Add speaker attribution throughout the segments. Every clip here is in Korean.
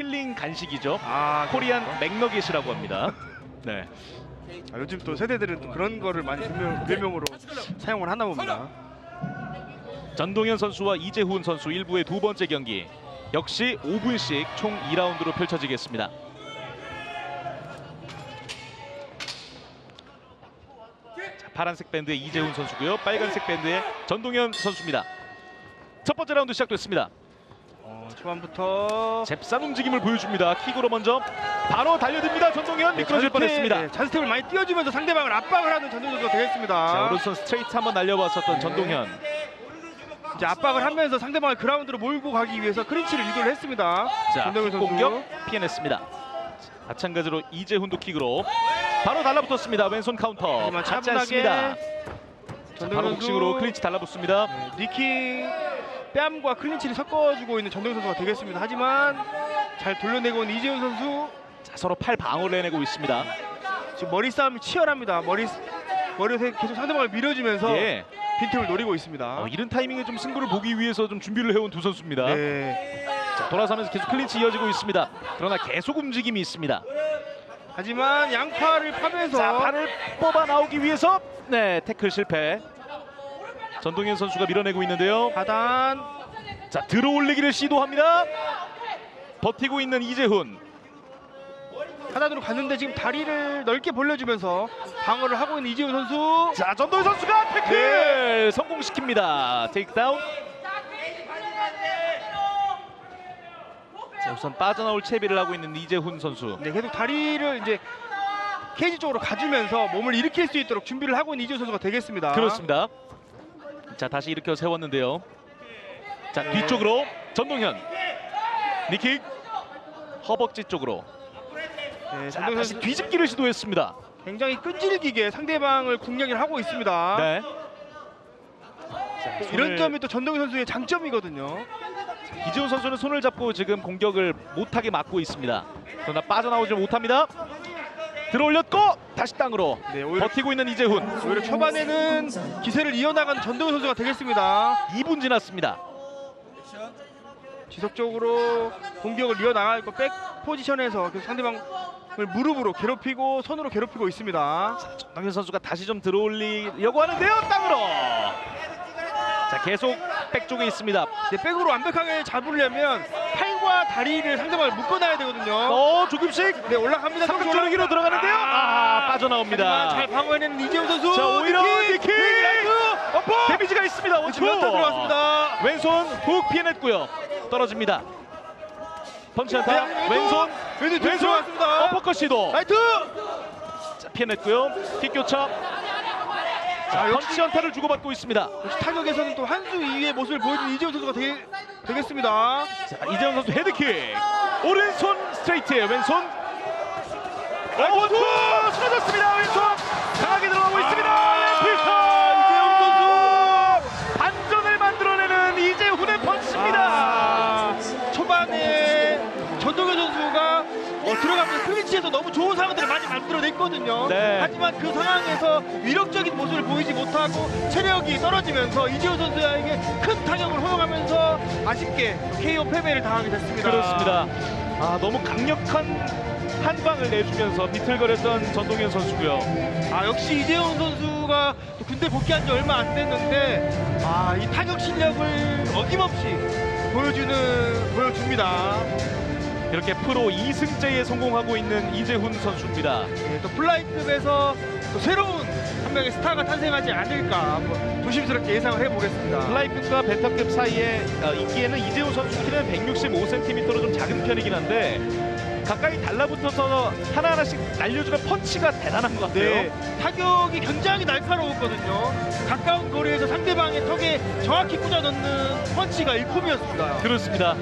Speaker 1: 힐링 간식이죠.
Speaker 2: 아,
Speaker 1: 코리안 맥너겟이라고 합니다. 네.
Speaker 2: 아, 요즘 또 세대들은 또 그런 거를 많이 별명, 별명으로 사용을 하나 봅니다.
Speaker 1: 전동현 선수와 이재훈 선수 1부의 두 번째 경기 역시 5분씩 총 2라운드로 펼쳐지겠습니다. 자, 파란색 밴드의 이재훈 선수고요. 빨간색 밴드의 전동현 선수입니다. 첫 번째 라운드 시작됐습니다.
Speaker 2: 어, 초반부터
Speaker 1: 잽싼 움직임을 보여줍니다. 킥으로 먼저 바로 달려듭니다. 전동현 미끄러질
Speaker 2: 잔스텝,
Speaker 1: 뻔했습니다.
Speaker 2: 네, 잔스텝을 많이 띄워주면서 상대방을 압박을 하는 전동 선수가 되겠습니다.
Speaker 1: 자 오른손 스트레이트 한번 날려봤었던 전동현.
Speaker 2: 이제 압박을 하면서 상대방을 그라운드로 몰고 가기 위해서 크린치를 유도를 했습니다.
Speaker 1: 자,
Speaker 2: 전동현 선수.
Speaker 1: 공격 피해냈습니다. 마찬가지로 이재훈도 킥으로 바로 달라붙었습니다. 왼손 카운터
Speaker 2: 하지만 차분하게
Speaker 1: 않습니다. 자,
Speaker 2: 전동현
Speaker 1: 바로 복싱으로 클린치 달라붙습니다.
Speaker 2: 네, 니킥 뺨과 클린치를 섞어주고 있는 전동 선수가 되겠습니다. 하지만 잘 돌려내고 있는 이재훈 선수
Speaker 1: 자, 서로 팔 방어를 해내고 있습니다.
Speaker 2: 지금 머리 싸움이 치열합니다. 머리 머리에서 계속 상대방을 밀어주면서
Speaker 1: 예.
Speaker 2: 빈틈을 노리고 있습니다.
Speaker 1: 어, 이른 타이밍에 좀 승부를 보기 위해서 좀 준비를 해온 두 선수입니다.
Speaker 2: 네.
Speaker 1: 자, 돌아서면서 계속 클린치 이어지고 있습니다. 그러나 계속 움직임이 있습니다.
Speaker 2: 하지만 양팔을 파면서
Speaker 1: 자, 발을 뽑아 나오기 위해서 네 태클 실패. 전동현 선수가 밀어내고 있는데요.
Speaker 2: 하단
Speaker 1: 자 들어올리기를 시도합니다. 버티고 있는 이재훈.
Speaker 2: 하단으로 갔는데 지금 다리를 넓게 벌려주면서 방어를 하고 있는 이재훈 선수.
Speaker 1: 자 전동현 선수가 태클 성공시킵니다. 테이크다운. 자 우선 빠져나올 채비를 하고 있는 이재훈 선수.
Speaker 2: 네, 계속 다리를 이제 케이지 쪽으로 가주면서 몸을 일으킬 수 있도록 준비를 하고 있는 이재훈 선수가 되겠습니다.
Speaker 1: 그렇습니다. 자 다시 일으켜 세웠는데요. 자 뒤쪽으로 전동현. 니킥. 허벅지 쪽으로.
Speaker 2: 네,
Speaker 1: 자
Speaker 2: 전동
Speaker 1: 다시
Speaker 2: 선수
Speaker 1: 뒤집기를 시도했습니다.
Speaker 2: 굉장히 끈질기게 상대방을 공략을 하고 있습니다.
Speaker 1: 네. 자,
Speaker 2: 이런
Speaker 1: 손을-
Speaker 2: 점이 또 전동현 선수의 장점이거든요.
Speaker 1: 이재훈 선수는 손을 잡고 지금 공격을 못하게 막고 있습니다. 그러나 빠져나오지 못합니다. 들어올렸고 다시 땅으로
Speaker 2: 네, 오히려,
Speaker 1: 버티고 있는 이재훈.
Speaker 2: 오히려 초반에는 기세를 이어나가는 전동현 선수가 되겠습니다.
Speaker 1: 2분 지났습니다.
Speaker 2: 지속적으로 공격을 이어나갈 거백 포지션에서 계속 상대방을 무릎으로 괴롭히고 손으로 괴롭히고 있습니다.
Speaker 1: 정현 선수가 다시 좀 들어올리려고 하는데요. 땅으로. 자 계속 백 쪽에 있습니다.
Speaker 2: 네, 백으로 완벽하게 잡으려면 팔과 다리를 상대방을 묶어놔야 되거든요.
Speaker 1: 어 조금씩
Speaker 2: 네 올라갑니다.
Speaker 1: 들어가는데요. 아 빠져 나옵니다.
Speaker 2: 잘 방어해내는 이재훈 선수.
Speaker 1: 자 오히려 니킥. 데미지가 있습니다. 원투.
Speaker 2: 들어왔습니다.
Speaker 1: 왼손 훅 피해냈고요. 떨어집니다. 펀치 안타.
Speaker 2: 네,
Speaker 1: 왼손
Speaker 2: 왼손
Speaker 1: 왼손. 어퍼컷 시도.
Speaker 2: 라이트.
Speaker 1: 자, 피해냈고요. 킥 교차. 자,
Speaker 2: 아,
Speaker 1: 펀치 연타를 주고받고 있습니다.
Speaker 2: 역시 타격에서는 또 한 수 이후의 모습을 보여준 이재훈 선수가 되, 되겠습니다.
Speaker 1: 자, 이재훈 선수 헤드킥. 오른손 스트레이트 왼손. 원투 쓰러졌습니다. 왼손 강하게 들어가고 있습니다.
Speaker 2: 아,
Speaker 1: 필터. 반전을 만들어내는 이재훈의 펀치입니다.
Speaker 2: 아, 초반에 전동현 선수가 어, 들어가면서 클린치에서 너무 좋은 상황들을 많이 만들어냈거든요.
Speaker 1: 네.
Speaker 2: 하지만 그 상황에서 위력적인 모습을 보이지 못하고 체력이 떨어지면서 이재호 선수에게 큰 타격을 허용하면서 아쉽게 KO 패배를 당하게 됐습니다.
Speaker 1: 그렇습니다. 아 너무 강력한 한 방을 내주면서 비틀거렸던 전동현 선수고요.
Speaker 2: 아 역시 이재훈 선수가 또 군대 복귀한 지 얼마 안 됐는데 아 이 타격 실력을 어김없이 보여주는 보여줍니다.
Speaker 1: 이렇게 프로 2승째에 성공하고 있는 이재훈 선수입니다.
Speaker 2: 예, 또 플라이급에서 또 새로운 한 명의 스타가 탄생하지 않을까 한번 조심스럽게 예상을 해보겠습니다.
Speaker 1: 플라이급과 베터급 사이에 어, 있기에는 이재훈 선수 키는 165cm로 좀 작은 편이긴 한데 가까이 달라붙어서 하나하나씩 날려주는 펀치가 대단한 것 같아요.
Speaker 2: 네, 타격이 굉장히 날카로웠거든요. 가까운 거리에서 상대방의 턱에 정확히 꽂아 넣는 펀치가 일품이었습니다.
Speaker 1: 그렇습니다.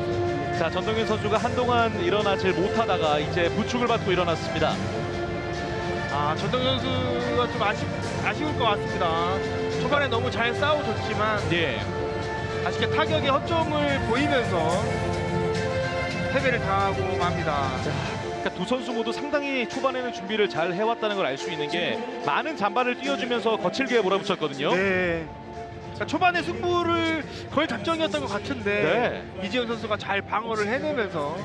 Speaker 1: 자 전동현 선수가 한동안 일어나질 못하다가 이제 부축을 받고 일어났습니다.
Speaker 2: 아, 전동 선수가 좀 아쉽, 아쉬울 것 같습니다. 초반에 너무 잘 싸워줬지만
Speaker 1: 예.
Speaker 2: 아쉽게 타격의 허점을 보이면서 패배를 당하고 맙니다.
Speaker 1: 그러니까 두 선수 모두 상당히 초반에는 준비를 잘 해왔다는 걸 알 수 있는 게 많은 잔발을 띄워주면서 거칠게 몰아붙였거든요.
Speaker 2: 네. 그러니까 초반에 승부를 걸 작정이었던 것 같은데
Speaker 1: 네.
Speaker 2: 이지현 선수가 잘 방어를 해내면서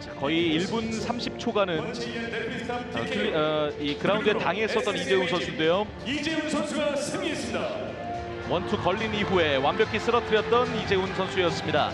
Speaker 1: 자, 거의 1분 30초간은 어, 클리- 어, 이 그라운드에 당했었던 이재훈 선수인데요.
Speaker 3: 이재훈 선수가 승리했습니다.
Speaker 1: 원투 걸린 이후에 완벽히 쓰러뜨렸던 이재훈 선수였습니다.